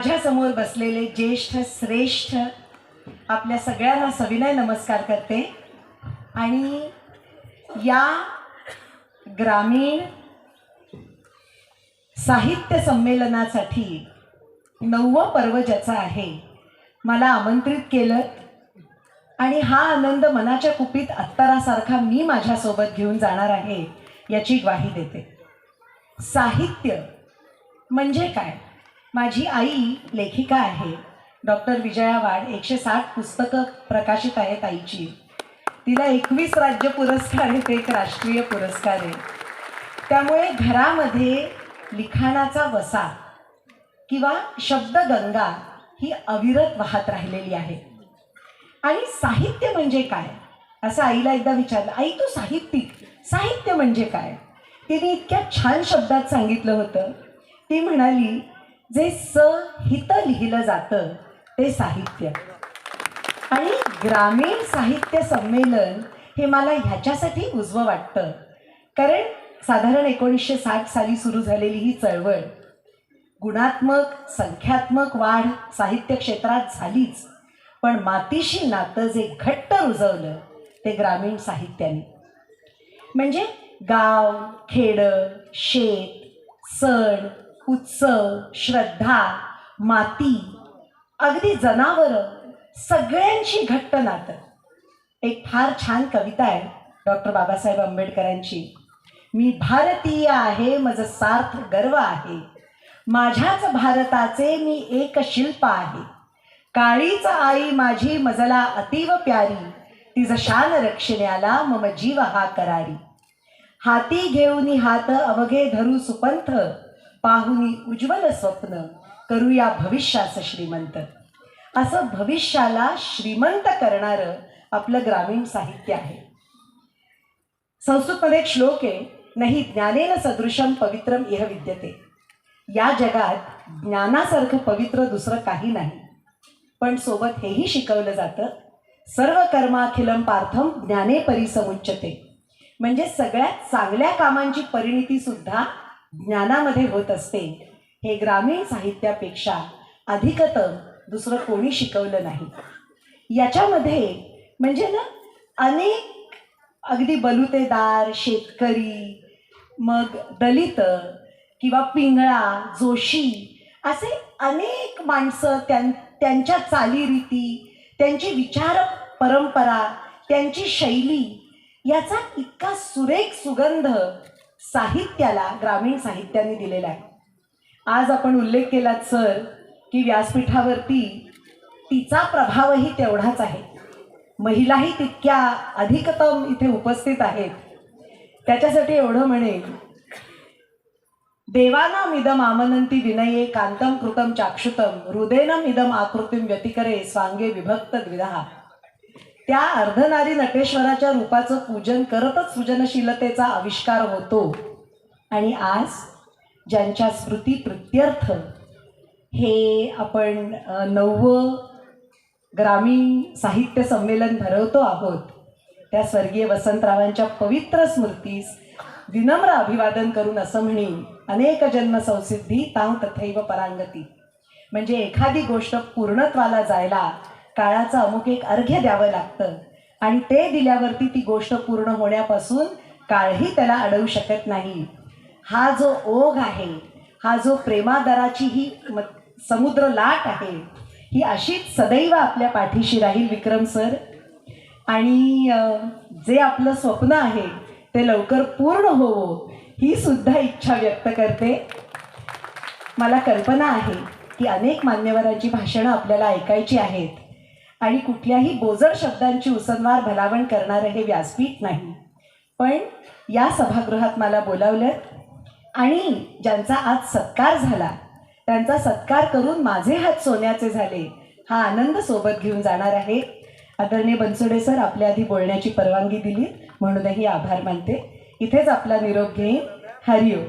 माझ्यासमोर बसलेले ज्येष्ठ श्रेष्ठ आपल्या सगळ्यांना सविनय नमस्कार करते. आणि या ग्रामीण साहित्य संमेलनासाठी नववं पर्व ज्याचं आहे मला आमंत्रित केलं. आणि हा आनंद मनाच्या कुपीत अत्तरासारखा मी माझ्यासोबत घेऊन जाणार आहे याची ग्वाही देते. साहित्य म्हणजे काय? माझी आई लेखिका आहे. डॉक्टर विजया वाड एकशे साठ पुस्तकं प्रकाशित आहेत आईची. तिला एकवीस राज्य पुरस्कार आहेत एक राष्ट्रीय पुरस्कार आहे. त्यामुळे घरामध्ये लिखाणाचा वसा किंवा शब्दगंगा ही अविरत वाहत राहिलेली आहे. आणि साहित्य म्हणजे काय? असं आईला एकदा विचारलं आई तू साहित्यिक? साहित्य म्हणजे काय? तिने इतक्या छान शब्दात सांगितलं होतं. ती म्हणाली जे सहित लिहिलं जातं ते साहित्य. आणि ग्रामीण साहित्य संमेलन हे मला ह्याच्यासाठी उजवं वाटतं. कारण साधारण एकोणीसशे साठ साली सुरू झालेली ही चळवळ गुणात्मक संख्यात्मक वाढ साहित्य क्षेत्रात झालीच. पण मातीशी नातं जे घट्ट रुजवलं ते ग्रामीण साहित्याने. म्हणजे गाव खेडं शेत सण उत्सव श्रद्धा माती अगदी जनावरं सगळ्यांची घट्ट नातं. एक फार छान कविता आहे डॉक्टर बाबासाहेब आंबेडकरांची. मी भारतीय आहे माझं सार्थ गर्व आहे. माझ्याच भारताचे मी एक शिल्प आहे. काळीच आई माझी मजला अतीव प्यारी. तिचं शान रक्षण्याला मम जीव हा करारी. हाती घेऊन हात अवघे धरू सुपंथ. पाहुनी उज्ज्वल स्वप्न करूया भविष्याचं श्रीमंत. असं भविष्याला श्रीमंत करणारं आपलं ग्रामीण साहित्य आहे. संस्कृतमध्ये एक श्लोक आहे नाही ज्ञानेन सदृशम पवित्रम इह विद्यते. या जगात ज्ञानासारखं पवित्र दुसरं काही नाही. पण सोबत हेही शिकवलं जातं सर्व कर्माखिलम पार्थम ज्ञाने परिसमुच्चते म्हणजे सगळ्यात चांगल्या कामांची परिणिती सुद्धा ज्ञानामध्ये होत असते. हे ग्रामीण साहित्यापेक्षा अधिकतम दुसरं कोणी शिकवलं नाही. याच्यामध्ये म्हणजे ना अनेक अगदी बलुतेदार शेतकरी मग दलित किंवा पिंगळा जोशी असे अनेक माणसं त्यां त्यांच्या चालीरीती त्यांची विचार परंपरा त्यांची शैली याचा इतका सुरेख सुगंध साहित्याला ग्रामीण साहित्याने दिलेला आहे. आज आपण उल्लेख केलात सर की व्यासपीठावरती तिचा प्रभावही तेवढाच आहे. महिलाही तितक्या अधिकतम इथे उपस्थित आहेत. त्याच्यासाठी एवढं म्हणेल देवानाम इदम आमनंती विनये कांतम कृतम चाक्षुतम हृदयनम इदम आकृतीम व्यतिकरे स्वांगे विभक्त द्विधा. त्या अर्धनारी नटेश्वराच्या रूपाचं पूजन करतच सृजनशीलतेचा आविष्कार होतो. आणि आज ज्यांच्या स्मृती प्रित्यर्थ हे आपण नववं ग्रामीण साहित्य संमेलन भरवतो आहोत. त्या स्वर्गीय वसंतरावांच्या पवित्र स्मृतीस विनम्र अभिवादन करून असं म्हणेन अनेक जन्म संसिद्धी तथैव परांगती. म्हणजे एखादी गोष्ट पूर्णत्वाला जायला काळाचं अमुक एक अर्घ्य द्यावं लागतं. आणि ते दिल्यावरती ती गोष्ट पूर्ण होण्यापासून काळही त्याला अडवू शकत नाही. हा जो ओघ आहे हा जो प्रेमादराची ही म समुद्र लाट आहे ही अशीच सदैव आपल्या पाठीशी राहील विक्रम सर. आणि जे आपलं स्वप्न आहे ते लवकर पूर्ण होवो ही सुद्धा इच्छा व्यक्त करते. मला कल्पना आहे की अनेक मान्यवरांची भाषणं आपल्याला ऐकायची आहेत. आणि कुठल्याही बोजड शब्दांची उसनवार भलावण करणारं हे व्यासपीठ नाही. पण या सभागृहात मला बोलावलं आणि ज्यांचा आज सत्कार झाला त्यांचा सत्कार करून माझे हात सोन्याचे झाले हा आनंद सोबत घेऊन जाणार आहे. आदरणीय बनसोडे सर आपल्या आधी बोलण्याची परवानगी दिली म्हणूनही आभार मानते. इथेच आपला निरोप घेईन. हरिओम.